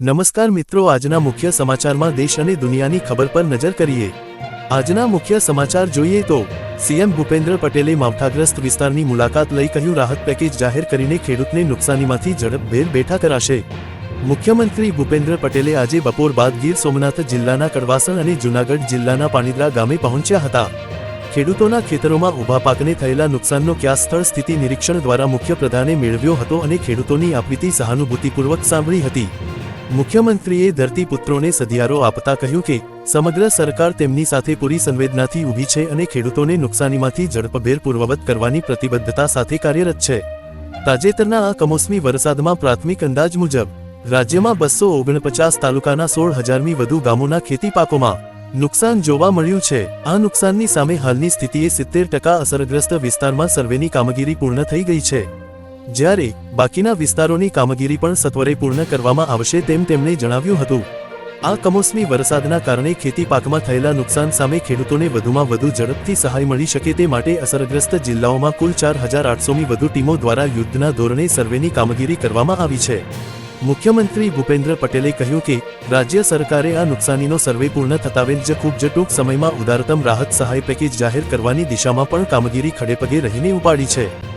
નમસ્કાર મિત્રો, આજના મુખ્ય સમાચારમાં દેશ અને દુનિયાની ખબર પર નજર કરીએ. આજના મુખ્ય સમાચાર જોઈએ તો, સીએમ ભૂપેન્દ્ર પટેલે માવઠાગ્રસ્ત વિસ્તારની મુલાકાત લઈ કહ્યું, રાહત પેકેજ જાહેર કરીને ખેડૂતને નુકસાનીમાંથી ઝડપભેર બેઠા કરાશે. મુખ્યમંત્રી ભૂપેન્દ્ર પટેલે આજે બપોર બાદ ગીર સોમનાથ જિલ્લાના કડવાસણ અને જૂનાગઢ જિલ્લાના પાણીદ્રા ગામે પહોંચ્યા હતા. ખેડૂતોના ખેતરોમાં ઊભા પાકને થયેલા નુકસાનનો ક્યાં સ્થળ સ્થિતિ નિરીક્ષણ દ્વારા મુખ્યપ્રધાને મેળવ્યો હતો અને ખેડૂતોની આપવીતી સહાનુભૂતિપૂર્વક સાંભળી હતી. મુખ્યમંત્રીએ ધરતીપુત્રોને સધિયારો આપતા કહ્યું કે, સમગ્ર સરકાર તેમની સાથે પૂરી સંવેદનાથી ઊભી છે અને ખેડૂતોને નુકસાનીમાંથી ઝડપભેર પૂર્વવત કરવાની પ્રતિબદ્ધતા સાથે કાર્યરત છે. તાજેતરના આ કમોસમી વરસાદમાં પ્રાથમિક અંદાજ મુજબ, રાજ્યમાં બસો ઓગણપચાસ તાલુકાના સોળ હજારમી વધુ ગામોના ખેતી પાકોમાં નુકસાન જોવા મળ્યું છે. આ નુકસાનની સામે હાલની સ્થિતિએ સિત્તેર ટકા અસરગ્રસ્ત વિસ્તારમાં સર્વેની કામગીરી પૂર્ણ થઈ ગઈ છે. જ્યારે બાકીના વિસ્તારોની કામગીરી પણ સત્વરે પૂર્ણ કરવામાં આવશે તેમ તેમણે જણાવ્યું હતું. આ કમોસમી વરસાદના કારણે ખેતી પાકમાં થયેલા નુકસાન સામે ખેડૂતોને વધુમાં વધુ ઝડપથી સહાય મળી શકે તે માટે અસરગ્રસ્ત જિલ્લાઓમાં કુલ ચાર હજાર આઠસોની વધુ ટીમો દ્વારા યુદ્ધના ધોરણે સર્વેની કામગીરી કરવામાં આવી છે. મુખ્યમંત્રી ભૂપેન્દ્ર પટેલે કહ્યું કે, રાજ્ય સરકારે આ નુકસાનીનો સર્વે પૂર્ણ થતાવેલ જ ખૂબ જ ટૂંક સમયમાં ઉદારતમ રાહત સહાય પેકેજ જાહેર કરવાની દિશામાં પણ કામગીરી ખડેપગે રહીને ઉપાડી છે.